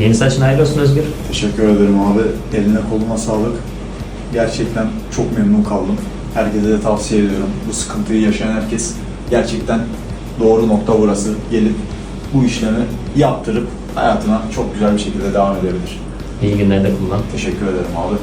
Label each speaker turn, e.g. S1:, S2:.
S1: Yeni saçın hayırlı olsun Özgür.
S2: Teşekkür ederim abi. Eline koluna sağlık. Gerçekten çok memnun kaldım. Herkese de tavsiye ediyorum. Bu sıkıntıyı yaşayan herkes gerçekten doğru nokta burası. Gelip bu işlemi yaptırıp hayatına çok güzel bir şekilde devam edebilir.
S1: İyi günlerde kullan.
S2: Teşekkür ederim abi.